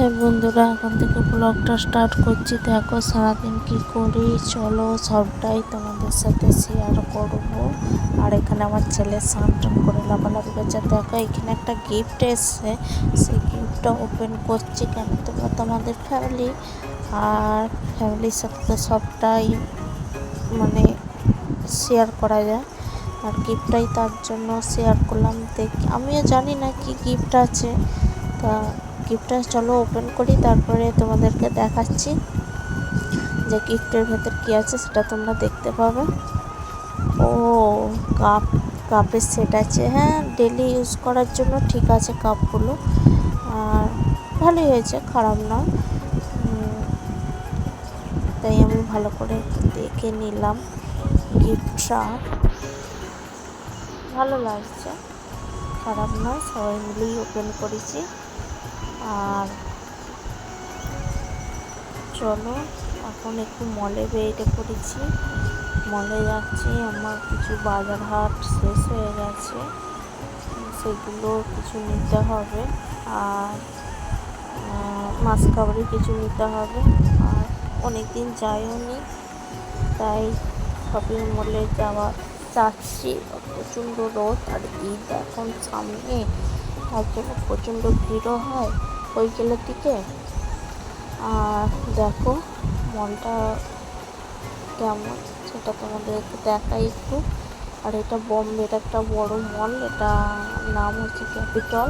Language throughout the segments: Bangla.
হ্যাঁ বন্ধুরা, এখন থেকে ব্লগটা স্টার্ট করছি। দেখো সারাদিন কি করি? চলো সবটাই তোমাদের সাথে শেয়ার করব। আর এখানে আমার ছেলে স্নান টান করে লাফালাফি করছে। দেখো এখানে একটা গিফট এসছে। সেই গিফটটা ওপেন করছি। কেন? তোমরা তোমাদের ফ্যামিলি আর ফ্যামিলির সাথে তো সবটাই মানে শেয়ার করা যায়। আর গিফটটাই তার জন্য শেয়ার করলাম। দেখ, আমিও জানি না কি গিফট আছে। তা গিফটটা চলো ওপেন করি, তারপরে তোমাদেরকে দেখাচ্ছি যে গিফটের ভেতর কী আছে, সেটা তোমরা দেখতে পাবে। ও, কাপ, কাপের সেট আছে। হ্যাঁ ডেলি ইউজ করার জন্য ঠিক আছে কাপগুলো। আর ভালোই হয়েছে, খারাপ না তাই আমি ভালো করে দেখে নিলাম গিফটটা ভালো লাগছে, খারাপ নয়, সবাই মিলেই ওপেন করেছি। আর চলো, এখন একটু মলে বেরিয়ে পড়েছি। মলে যাচ্ছি, আমার কিছু বাজার হাট শেষ হয়ে গেছে। সেগুলো কিছু নিতে হবে আর মাছ খাবারই কিছু নিতে হবে। আর অনেক দিন যাইও নি, তাই শপিং মলে যাওয়া চাচ্ছি প্রচণ্ড রোদ আর ঈদ এখন সামনে তার জন্য প্রচণ্ড ভিড়ও হয়। ওইগুলোর দিকে। আর দেখো মলটা কেমন, সেটা তোমাদেরকে দেখাই একটু। আর এটা বম্বের একটা বড় মল, এটা নাম হচ্ছে ক্যাপিটল।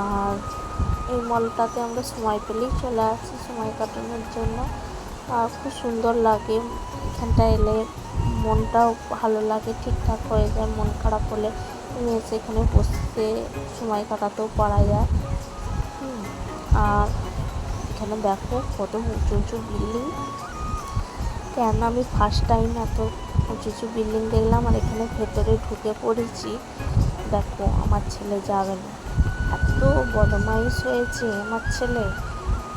আর এই মলটাতে আমরা সময় পেলেই চলে আসি সময় কাটানোর জন্য। আর খুব সুন্দর লাগে, এখানটা এলে মনটাও ভালো লাগে, ঠিকঠাক হয়ে যায়, মন খারাপ হলে। এসে এখানে বসতে সময় কাটাতেও পারা যায়। আর এখানে দেখো কত উঁচু উঁচু বিল্ডিং। কেন আমি ফার্স্ট টাইম এত উঁচু উঁচু বিল্ডিং দেখলাম আর এখানে ভেতরে ঢুকে পড়েছি। দেখো, আমার ছেলে যাবে না। এত বদমাইশ হয়েছে আমার ছেলে।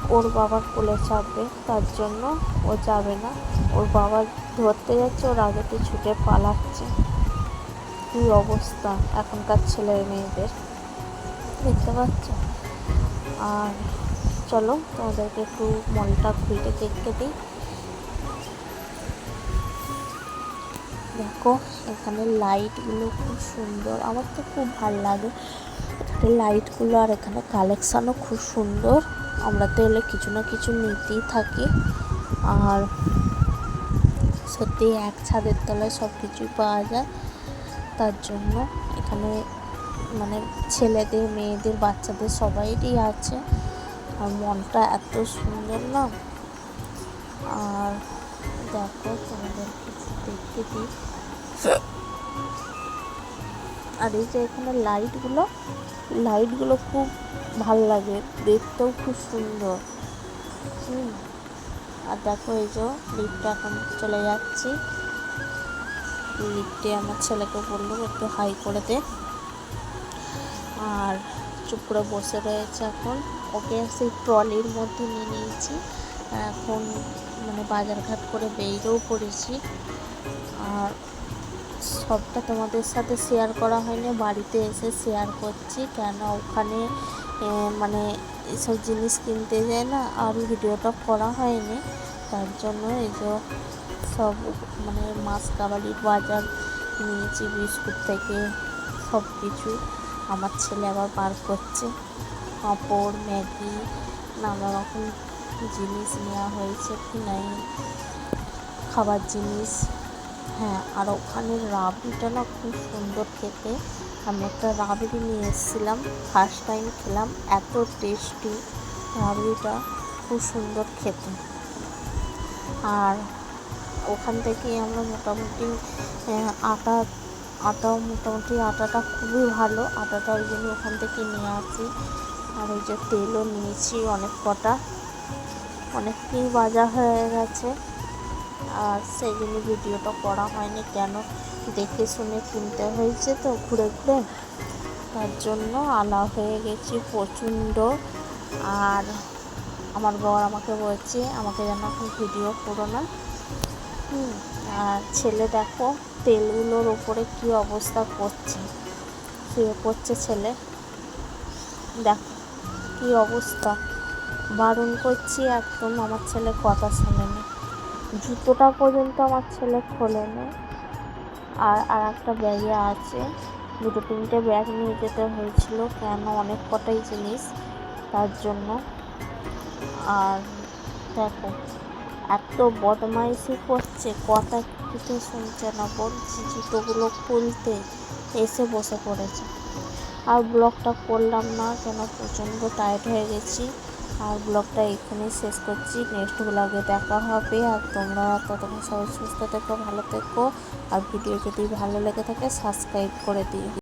ওর বাবার কোলে চাপবে, তার জন্য ও যাবে না। ওর বাবা ধরতে যাচ্ছে, ওর আগেতে ছুটে পালাচ্ছে। কী অবস্থা এখনকার ছেলে মেয়েদের? দেখতে পাচ্ছ? আর চলো, তোমাদেরকে একটু মলটা খুলে দেখতে দিই। দেখো, এখানে লাইটগুলো খুব সুন্দর। আমার তো খুব ভালো লাগে। লাইটগুলো আর এখানে কালেকশানও খুব সুন্দর। আমরা তো এলে কিছু না কিছু নিতেই থাকি। আর সত্যি এক ছাদের তলায় সব কিছুই পাওয়া যায়। তার জন্য এখানে মানে ছেলেদের, মেয়েদের, বাচ্চাদের সবাইরই আছে। আর মনটা এত সুন্দর না। আর দেখো, তোমাদের দেখতে দিই। আর এই যে এখানে লাইটগুলো লাইটগুলো খুব ভালো লাগে। দেখতেও খুব সুন্দর। হুম। আর দেখো, এই যে লিফটে এখন চলে যাচ্ছি। লিফটে আমার ছেলেকে বলল, একটু হাই করে দে। আর চুপ করে বসে রয়েছে এখন। ওকে সেই ট্রলির মধ্যে নিয়ে নিয়েছি। এখন মানে বাজারঘাট করে বেরিয়েও পড়েছি। আর সবটা তোমাদের সাথে শেয়ার করা হয়নি। বাড়িতে এসে শেয়ার করছি। কেন ওখানে মানে এসব জিনিস কিনতে যায় না? আর ভিডিওটা করা হয়নি। তার জন্য এই যে সব মানে মাছ কাবাডির বাজার নিয়েছি, বিস্কুট থেকে সব কিছু আমার ছেলে আবার বার করছে। পাঁপড় ম্যাগি নানা রকম জিনিস নেওয়া হয়েছে ফিনাইল খাবার জিনিস। হ্যাঁ আর ওখানে রাবড়িটা না খুব সুন্দর খেতে। আমি একটা রাবড়ি নিয়ে এসেছিলাম ফার্স্ট টাইম খেলাম, এত টেস্টি রাবড়িটা খুব সুন্দর খেতে। আর ওখান থেকে আমরা মোটামুটি আটা আটাও মোটামুটি আটাটা খুবই ভালো। আটাটা ওই জন্য ওখান থেকে নিয়ে আসি। আর ওই যে তেলও নিয়েছি অনেক কটা। অনেকটাই বাজা হয়ে গেছে। আর সেই জন্য ভিডিওটা করা হয়নি কেন? দেখে শুনে কিনতে হয়েছে তো ঘুরে ঘুরে। তার জন্য আলা হয়ে গেছি প্রচণ্ড। আর আমার বর আমাকে বলছে, আমাকে যেন এখন ভিডিও করো না। আর ছেলে দেখো, তেলগুলোর ওপরে কি অবস্থা করছে। শুয়ে পড়ছে ছেলে? দেখো, কি অবস্থা। বারণ করছি একদম, আমার ছেলে কথা শোনেনি। জুতোটা পর্যন্ত আমার ছেলে খোলে খোলেনি। আর আর একটা ব্যাগে আছে। দুটো তিনটে ব্যাগ নিয়ে যেতে হয়েছিল, কেন অনেক কটাই জিনিস তার জন্য। আর দেখো এত বদমাইশি করছে, কথা কিছু শুনছে না, বলছি জুতোগুলো খুলতে এসে বসে পড়েছে। আর ব্লগটা করলাম না, কেন প্রচণ্ড টায়ার্ড হয়ে গেছি। আর ব্লগটা এখানেই শেষ করছি। নেক্সট ব্লগে দেখা হবে। আর তোমরা ততক্ষণ সবাই সুস্থ থেকো, ভালো থেকো। আর ভিডিও যদি ভালো লেগে থাকে সাবস্ক্রাইব করে দিও।